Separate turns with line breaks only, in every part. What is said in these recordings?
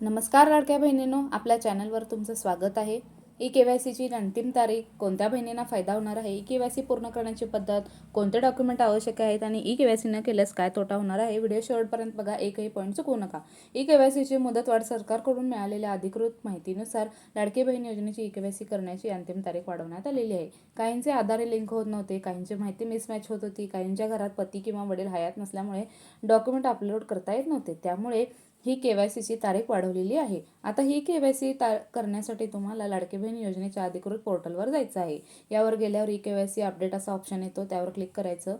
नमस्कार लाडक्या बहिणींनो आपल्या चॅनलवर तुमचं स्वागत आहे. ई के वाय सीची अंतिम तारीख कोणत्या बहिणींना फायदा होणार आहे? ई के वाय सी पूर्ण करण्याची पद्धत कोणते डॉक्युमेंट आवश्यक आहेत आणि ई के वाय सी न केल्यास काय तोटा होणार आहे? व्हिडिओ शेवटपर्यंत बघा एकही पॉईंट चुकवू नका. ई के वाय सीची मुदतवाढ सरकारकडून मिळालेल्या अधिकृत माहितीनुसार लाडकी बहीण योजनेची ई के वाय सी करण्याची अंतिम तारीख वाढवण्यात आलेली आहे. काहींचे आधारे लिंक होत नव्हते काहींची माहिती मिसमॅच होत होती काहींच्या घरात पती किंवा वडील हयात नसल्यामुळे डॉक्युमेंट अपलोड करता येत नव्हते. त्यामुळे ही के वाय सीची तारीख वाढवलेली आहे. आता ही के वाय सी ता करण्यासाठी तुम्हाला लाडकी बहीण योजनेच्या अधिकृत पोर्टलवर जायचं आहे. यावर गेल्यावर E K Y C update असा ऑप्शन येतो त्यावर क्लिक करायचं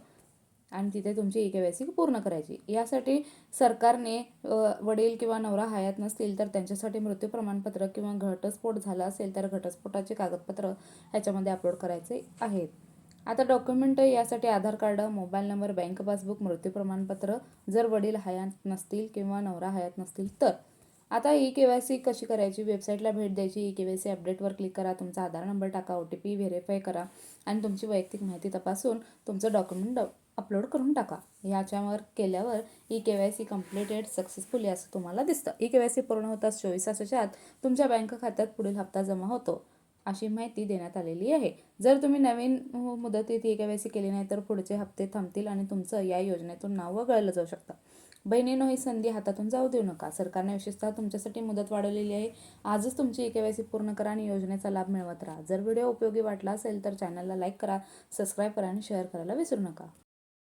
आणि तिथे तुमची ई के वाय सी पूर्ण करायची. यासाठी सरकारने वडील किंवा नवरा हयात नसतील तर त्यांच्यासाठी मृत्यू प्रमाणपत्र किंवा घटस्फोट झाला असेल तर घटस्फोटाचे कागदपत्र ह्याच्यामध्ये अपलोड करायचे आहेत. आता डॉक्युमेंट यासाठी Aadhaar card mobile number bank passbook मृत्यू प्रमाणपत्र जर वडील हयात नसतील किंवा नवरा हयात नसतील तर. आता ई के वाय सी कशी करायची? वेबसाईटला भेट द्यायची. ई के वाय सी अपडेटवर क्लिक करा. तुमचा आधार नंबर टाका. ओ टी पी व्हेरीफाय करा आणि तुमची वैयक्तिक माहिती तपासून तुमचं डॉक्युमेंट अपलोड करून टाका. याच्यावर केल्यावर E K Y C completed successfully असं तुम्हाला दिसतं. ई के वाय सी पूर्ण होताच चोवीस तासाच्या आत तुमच्या बँक खात्यात पुढील हप्ता जमा होतो. अशी माहिती देण्यात आलेली आहे. जर तुम्ही नवीन मुदत मुदतीत ई के केली नाही तर पुढचे हप्ते थांबतील आणि तुमचं या योजनेतून नाव वगळलं जाऊ शकतं. बहिणीनो ही संधी हातातून जाऊ देऊ नका. सरकारने विशेषतः तुमच्यासाठी मुदत वाढवलेली आहे. आजच तुमची ई के पूर्ण करा आणि योजनेचा लाभ मिळवत राहा. जर व्हिडिओ उपयोगी वाटला असेल तर चॅनलला लाईक करा सबस्क्राईब करा आणि शेअर करायला विसरू नका.